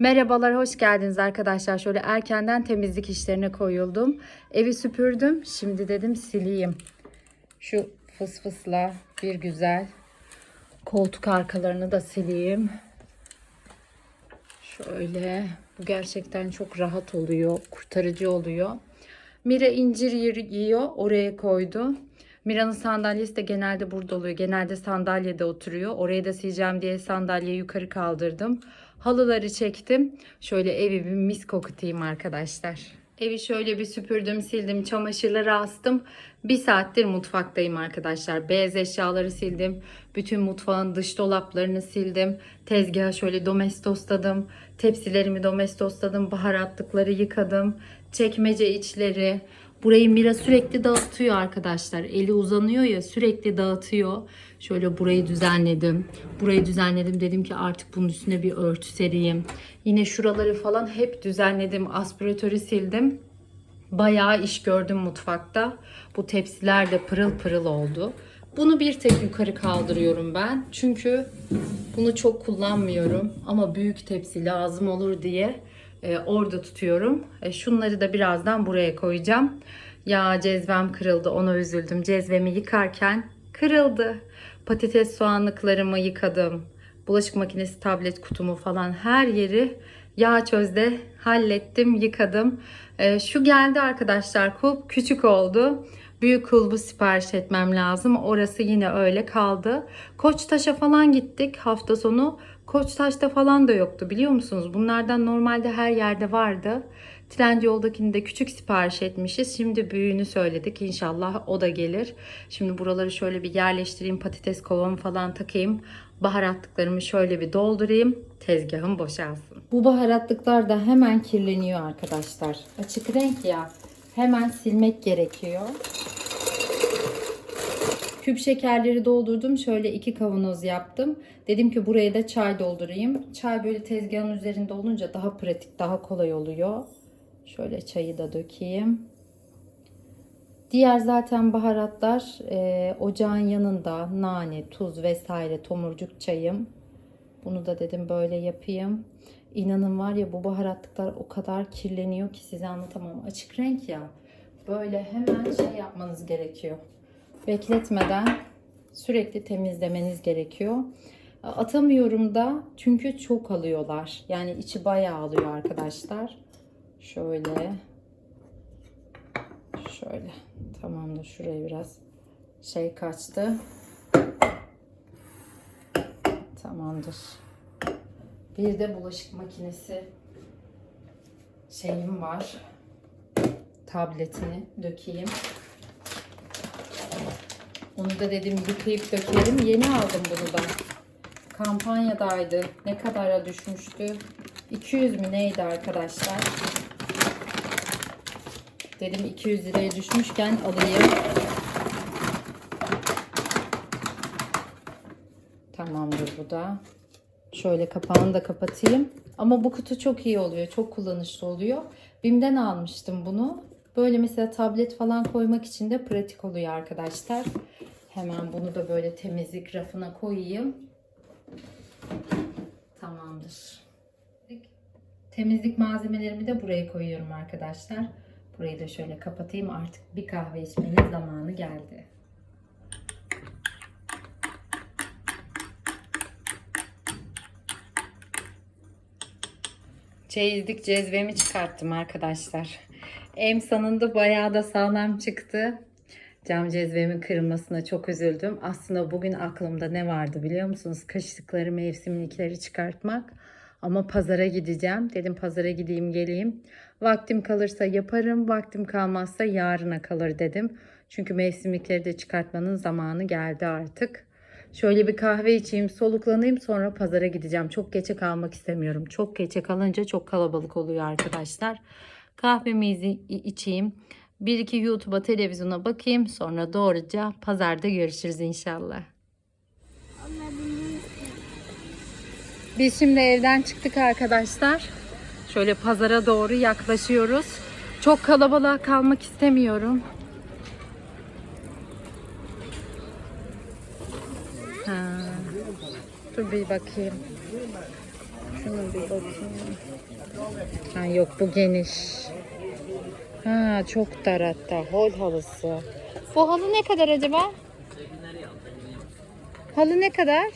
Merhabalar, hoş geldiniz arkadaşlar. Şöyle erkenden temizlik işlerine koyuldum. Evi süpürdüm. Şimdi dedim sileyim. Şu fıs fısla bir güzel koltuk arkalarını da sileyim. Şöyle. Bu gerçekten çok rahat oluyor. Kurtarıcı oluyor. Mira incir yiyor. Oraya koydu. Mira'nın sandalyesi de genelde burada oluyor. Genelde sandalyede oturuyor. Oraya da sileceğim diye sandalyeyi yukarı kaldırdım. Halıları çektim. Şöyle evi bir mis kokutayım arkadaşlar. Evi şöyle bir süpürdüm, sildim, çamaşırları astım. Bir saattir mutfaktayım arkadaşlar. Beyaz eşyaları sildim. Bütün mutfağın dış dolaplarını sildim. Tezgahı şöyle domestosladım. Tepsilerimi domestosladım. Baharatlıkları yıkadım. Çekmece içleri. Burayı Mira sürekli dağıtıyor arkadaşlar. Eli uzanıyor ya sürekli dağıtıyor. Şöyle burayı düzenledim. Burayı düzenledim. Dedim ki artık bunun üstüne bir örtü sereyim. Yine şuraları falan hep düzenledim. Aspiratörü sildim. Bayağı iş gördüm mutfakta. Bu tepsiler de pırıl pırıl oldu. Bunu bir tek yukarı kaldırıyorum ben. Çünkü bunu çok kullanmıyorum. Ama büyük tepsi lazım olur diye e, orada tutuyorum. E, şunları da birazdan buraya koyacağım. Ya cezvem kırıldı ona üzüldüm. Cezvemi yıkarken kırıldı. Patates soğanlıklarımı yıkadım. Bulaşık makinesi tablet kutumu falan her yeri yağ çözde hallettim yıkadım. E, şu geldi arkadaşlar kulp küçük oldu. Büyük kulbu sipariş etmem lazım. Orası yine öyle kaldı. Koçtaş'a falan gittik hafta sonu. Koçtaş'ta falan da yoktu biliyor musunuz? Bunlardan normalde her yerde vardı. Trendyol'dakini de küçük sipariş etmişiz. Şimdi büyüğünü söyledik. İnşallah o da gelir. Şimdi buraları şöyle bir yerleştireyim. Patates kovamı falan takayım. Baharatlıklarımı şöyle bir doldurayım. Tezgahım boşalsın. Bu baharatlıklar da hemen kirleniyor arkadaşlar. Açık renk ya. Hemen silmek gerekiyor. Küp şekerleri doldurdum. Şöyle iki kavanoz yaptım. Dedim ki buraya da çay doldurayım. Çay böyle tezgahın üzerinde olunca daha pratik, daha kolay oluyor. Şöyle çayı da dökeyim. Diğer zaten baharatlar e, ocağın yanında nane, tuz vesaire tomurcuk çayım. Bunu da dedim böyle yapayım. İnanın var ya bu baharatlıklar o kadar kirleniyor ki size anlatamam. Açık renk ya. Böyle hemen şey yapmanız gerekiyor. Bekletmeden sürekli temizlemeniz gerekiyor. Atamıyorum da çünkü çok alıyorlar. Yani içi bayağı alıyor arkadaşlar. Şöyle. Şöyle. Tamamdır. Şuraya biraz şey kaçtı. Tamamdır. Bir de bulaşık makinesi şeyim var. Tabletini dökeyim. Onu da dedim yıkayıp dökelim. Yeni aldım bunu da. Kampanyadaydı. Ne kadara düşmüştü? 200 mü neydi arkadaşlar? Dedim 200 liraya düşmüşken alayım. Tamamdır bu da. Şöyle kapağını da kapatayım. Ama bu kutu çok iyi oluyor. Çok kullanışlı oluyor. Bim'den almıştım bunu. Böyle mesela tablet falan koymak için de pratik oluyor arkadaşlar. Hemen bunu da böyle temizlik rafına koyayım. Tamamdır. Temizlik malzemelerimi de buraya koyuyorum arkadaşlar. Burayı da şöyle kapatayım. Artık bir kahve içmenin zamanı geldi. Çeyizlik cezvemi çıkarttım arkadaşlar. Emsa'nın da bayağı da sağlam çıktı. Cam cezvemin kırılmasına çok üzüldüm. Aslında bugün aklımda ne vardı biliyor musunuz? Kışlıkları, mevsimlikleri çıkartmak. Ama pazara gideceğim. Dedim pazara gideyim geleyim. Vaktim kalırsa yaparım. Vaktim kalmazsa yarına kalır dedim. Çünkü mevsimlikleri de çıkartmanın zamanı geldi artık. Şöyle bir kahve içeyim, soluklanayım sonra pazara gideceğim. Çok geçe kalmak istemiyorum. Çok geçe kalınca çok kalabalık oluyor arkadaşlar. Kahvemi içeyim. Bir iki YouTube'a televizyona bakayım. Sonra doğruca pazarda görüşürüz inşallah. Biz şimdi evden çıktık arkadaşlar. Şöyle pazara doğru yaklaşıyoruz. Çok kalabalığa kalmak istemiyorum. Ha. Dur bir bakayım. Şuna bir bakayım. Ha yok bu geniş. Ha çok dar hatta. Hol halısı. Bu halı ne kadar acaba? Halı ne kadar?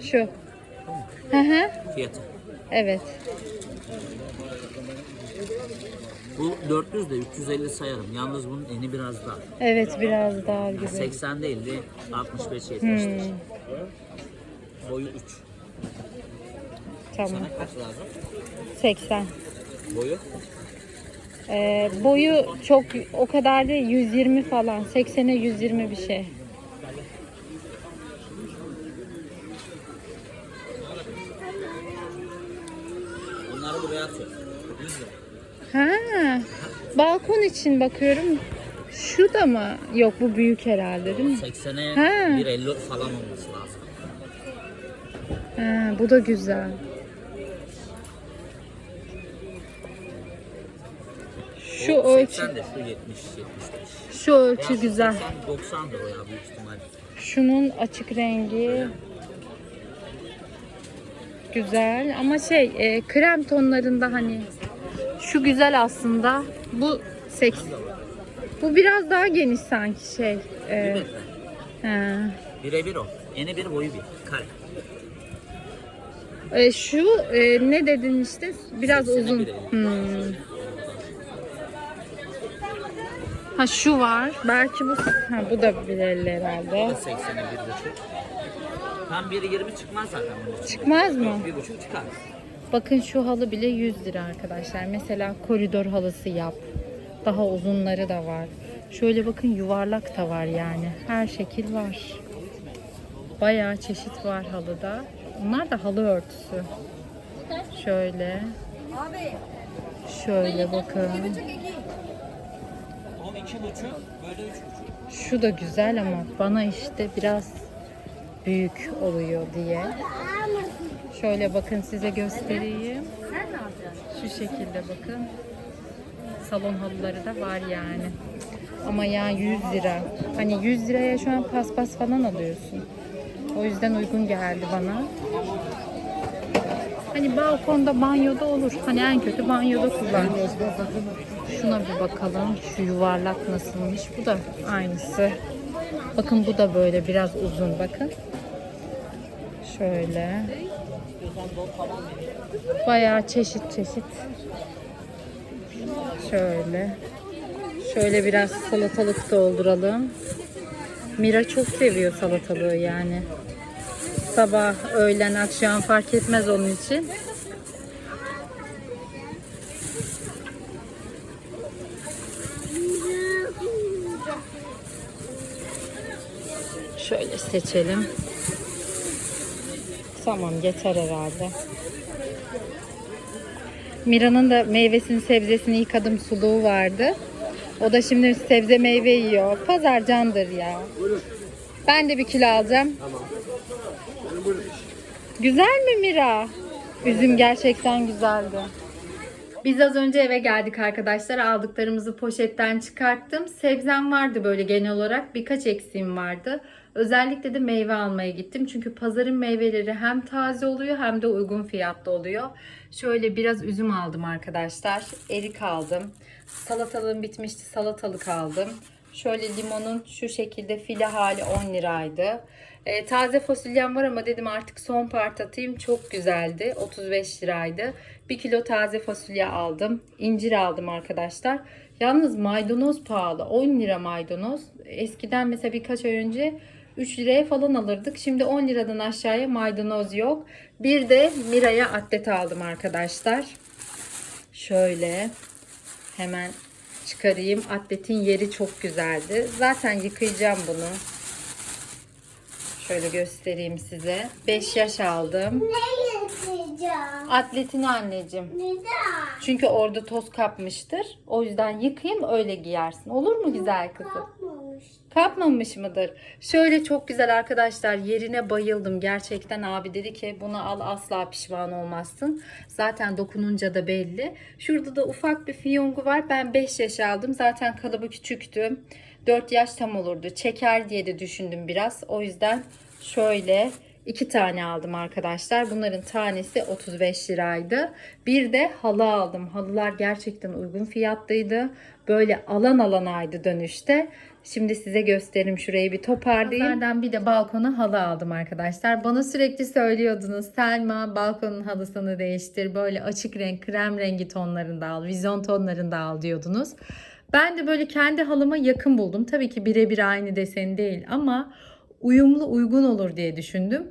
Şu. Hı hı. Fiyatı. Evet. Bu 400 de 350 sayarım. Yalnız bunun eni biraz daha. Evet biraz dar gibi. 80 değil de 65 70'tir. Hmm, Boyu 3. tamam. Sana kaç lazım? 80. Boyu? Ee, boyu çok o kadar değil 120 falan. 80'e 120 bir şey. Bunları buraya atıyor. 100 lira. Ha. Balkon için bakıyorum. Şu da mı? Yok bu büyük herhalde değil mi? 80'e Ha. 1.50 falan olması lazım. Ha, bu da güzel. Şu O ölçü 80 de şu 70 75. şu ölçü güzel. 90 90'dır o ya büyük ihtimal. Şunun açık rengi güzel ama şey e, krem tonlarında hani şu güzel aslında. Bu seks. Bu biraz daha geniş sanki şey. 1 E, he. Birebir o. Eni bir boyu bir. Kare. E, şu e, ne dedin işte biraz uzun. Hmm. Ha şu var. Belki bu ha bu da bilirli herhalde. 80'e 1.5. Tam 1.20 çıkmaz zaten bunun için. Çıkmaz mı? 1.5 çıkar. Bakın şu halı bile 100 lira arkadaşlar. Mesela koridor halısı yap. Daha uzunları da var. Şöyle bakın yuvarlak da var yani. Her şekil var. Bayağı çeşit var halıda. Bunlar da halı örtüsü. Şöyle. Şöyle bakın. 12.5 böyle 3.5. Şu da güzel ama bana işte biraz büyük oluyor diye. Şöyle bakın size göstereyim. Şu şekilde bakın. Salon halıları da var yani. Ama ya 100 lira. Hani 100 liraya şu an paspas falan alıyorsun. O yüzden uygun geldi bana. Hani balkonda banyoda olur. Hani en kötü banyoda kullan. Şuna bir bakalım. Şu yuvarlak nasılmış? Bu da aynısı. Bakın bu da böyle biraz uzun. Bakın. Şöyle. Bayağı çeşit çeşit. Şöyle. Şöyle biraz salatalık dolduralım. Mira çok seviyor salatalığı yani. Sabah, öğlen, akşam fark etmez onun için. Şöyle seçelim. Tamam yeter herhalde. Mira'nın da meyvesini sebzesini yıkadım suluğu vardı. O da şimdi sebze meyve yiyor. Pazar candır ya. Ben de bir kilo alacağım. Güzel mi Mira? Üzüm gerçekten güzeldi. Biz az önce eve geldik arkadaşlar. Aldıklarımızı poşetten çıkarttım. Sebzem vardı böyle genel olarak. Birkaç eksiğim vardı. Özellikle de meyve almaya gittim. Çünkü pazarın meyveleri hem taze oluyor hem de uygun fiyatlı oluyor. Şöyle biraz üzüm aldım arkadaşlar. Erik aldım. Salatalığım bitmişti. Salatalık aldım. Şöyle limonun şu şekilde file hali 10 liraydı. Ee, taze fasulyem var ama dedim artık son part atayım. Çok güzeldi. 35 liraydı. 1 kilo taze fasulye aldım. İncir aldım arkadaşlar. Yalnız maydanoz pahalı. 10 lira maydanoz. Eskiden mesela birkaç ay önce 3 liraya falan alırdık. Şimdi 10 liradan aşağıya maydanoz yok. Bir de Mira'ya atlet aldım arkadaşlar. Şöyle hemen çıkarayım. Atletin yeri çok güzeldi. Zaten yıkayacağım bunu. Şöyle göstereyim size. 5 yaş aldım. Ne yıkayacağım? Atletini anneciğim. Neden? Çünkü orada toz kapmıştır. O yüzden yıkayayım öyle giyersin. Olur mu güzel kızım? Yapmamış. Kapmamış mıdır? Şöyle çok güzel arkadaşlar yerine bayıldım. Gerçekten abi dedi ki bunu al asla pişman olmazsın. Zaten dokununca da belli. Şurada da ufak bir fiyongu var. Ben 5 yaş aldım. Zaten kalıbı küçüktü. 4 yaş tam olurdu. Çeker diye de düşündüm biraz. O yüzden şöyle İki tane aldım arkadaşlar. Bunların tanesi 35 liraydı. Bir de halı aldım. Halılar gerçekten uygun fiyatlıydı. Böyle alan alanaydı dönüşte. Şimdi size göstereyim şurayı bir toparlayayım. Pazardan bir de balkona halı aldım arkadaşlar. Bana sürekli söylüyordunuz Selma balkonun halısını değiştir. Böyle açık renk krem rengi tonlarında al, vizyon tonlarında al diyordunuz. Ben de böyle kendi halıma yakın buldum. Tabii ki birebir aynı desen değil ama uyumlu uygun olur diye düşündüm.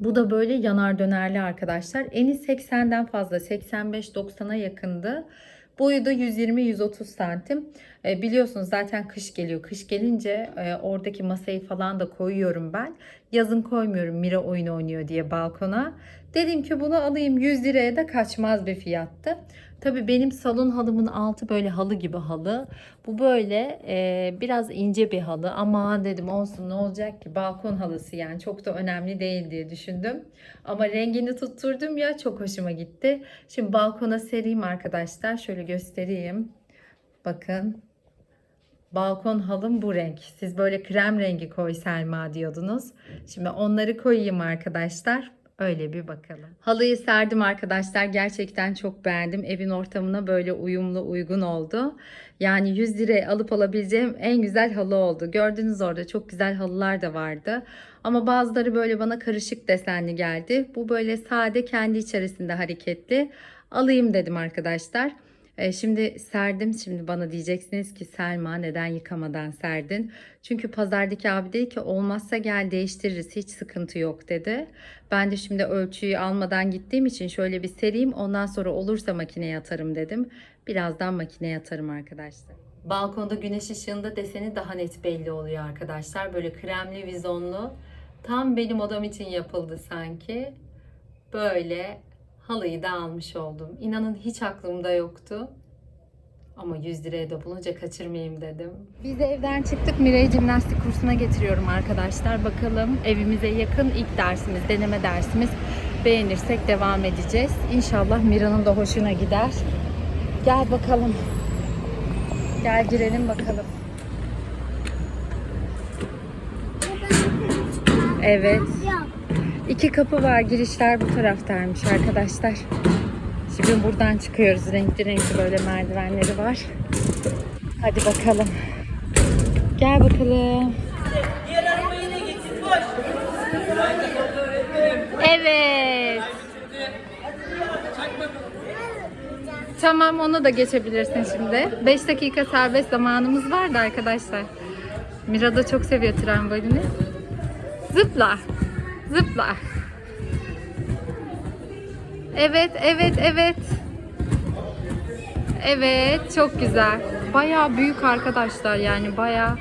Bu da böyle yanar dönerli arkadaşlar. Eni 80'den fazla 85-90'a yakındı. Boyu da 120-130 santim. E, biliyorsunuz zaten kış geliyor. Kış gelince e, oradaki masayı falan da koyuyorum ben. Yazın koymuyorum Mira oyun oynuyor diye balkona. Dedim ki bunu alayım 100 liraya da kaçmaz bir fiyattı. Tabii benim salon halımın altı böyle halı gibi halı. Bu böyle e, biraz ince bir halı ama dedim olsun ne olacak ki balkon halısı yani çok da önemli değil diye düşündüm. Ama rengini tutturdum ya çok hoşuma gitti. Şimdi balkona sereyim arkadaşlar şöyle göstereyim. Bakın balkon halım bu renk. Siz böyle krem rengi koy Selma diyordunuz. Şimdi onları koyayım arkadaşlar. Öyle bir bakalım. Halıyı serdim arkadaşlar. Gerçekten çok beğendim. Evin ortamına böyle uyumlu, uygun oldu. Yani 100 liraya alıp alabileceğim en güzel halı oldu. Gördüğünüz orada çok güzel halılar da vardı. Ama bazıları böyle bana karışık desenli geldi. Bu böyle sade kendi içerisinde hareketli. Alayım dedim arkadaşlar. E, şimdi serdim. Şimdi bana diyeceksiniz ki Selma neden yıkamadan serdin? Çünkü pazardaki abi dedi ki olmazsa gel değiştiririz hiç sıkıntı yok dedi. Ben de şimdi ölçüyü almadan gittiğim için şöyle bir sereyim ondan sonra olursa makineye atarım dedim. Birazdan makineye atarım arkadaşlar. Balkonda güneş ışığında deseni daha net belli oluyor arkadaşlar. Böyle kremli vizonlu. Tam benim odam için yapıldı sanki. Böyle halıyı da almış oldum. İnanın hiç aklımda yoktu. Ama 100 liraya da bulunca kaçırmayayım dedim. Biz de evden çıktık. Mire'yi jimnastik kursuna getiriyorum arkadaşlar. Bakalım evimize yakın ilk dersimiz, deneme dersimiz. Beğenirsek devam edeceğiz. İnşallah Mira'nın da hoşuna gider. Gel bakalım. Gel girelim bakalım. Evet. İki kapı var. Girişler bu taraftaymış arkadaşlar. Şimdi buradan çıkıyoruz. Renkli renkli böyle merdivenleri var. Hadi bakalım. Gel bakalım. Evet. Tamam onu da geçebilirsin şimdi. 5 dakika serbest zamanımız vardı arkadaşlar. Mira da çok seviyor trambolini. Zıpla. Zıpla. Evet, evet, evet. Evet, çok güzel. Bayağı büyük arkadaşlar yani bayağı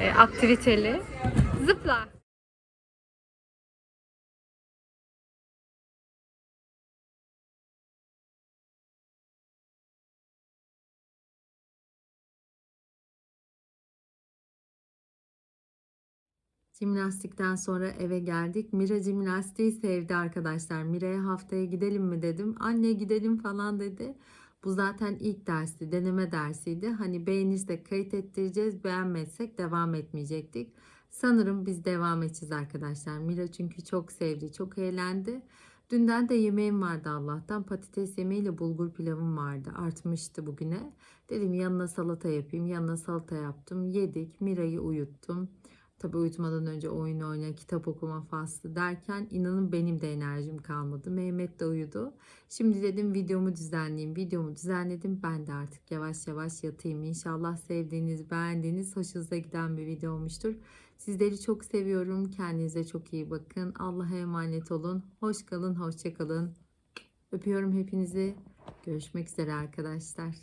e, aktiviteli. Zıpla. Jimnastikten sonra eve geldik. Mira jimnastiği sevdi arkadaşlar. Mira'ya haftaya gidelim mi dedim. Anne gidelim falan dedi. Bu zaten ilk dersti, deneme dersiydi. Hani beğenirsek kayıt ettireceğiz, beğenmezsek devam etmeyecektik. Sanırım biz devam edeceğiz arkadaşlar. Mira çünkü çok sevdi, çok eğlendi. Dünden de yemeğim vardı Allah'tan. Patates yemeğiyle bulgur pilavım vardı. Artmıştı bugüne. Dedim yanına salata yapayım. Yanına salata yaptım. Yedik. Mira'yı uyuttum. Tabii uyutmadan önce oyun oyna, kitap okuma faslı derken inanın benim de enerjim kalmadı. Mehmet de uyudu. Şimdi dedim videomu düzenleyeyim. Videomu düzenledim. Ben de artık yavaş yavaş yatayım. İnşallah sevdiğiniz, beğendiğiniz, hoşunuza giden bir video olmuştur. Sizleri çok seviyorum. Kendinize çok iyi bakın. Allah'a emanet olun. Hoş kalın, hoşça kalın. Öpüyorum hepinizi. Görüşmek üzere arkadaşlar.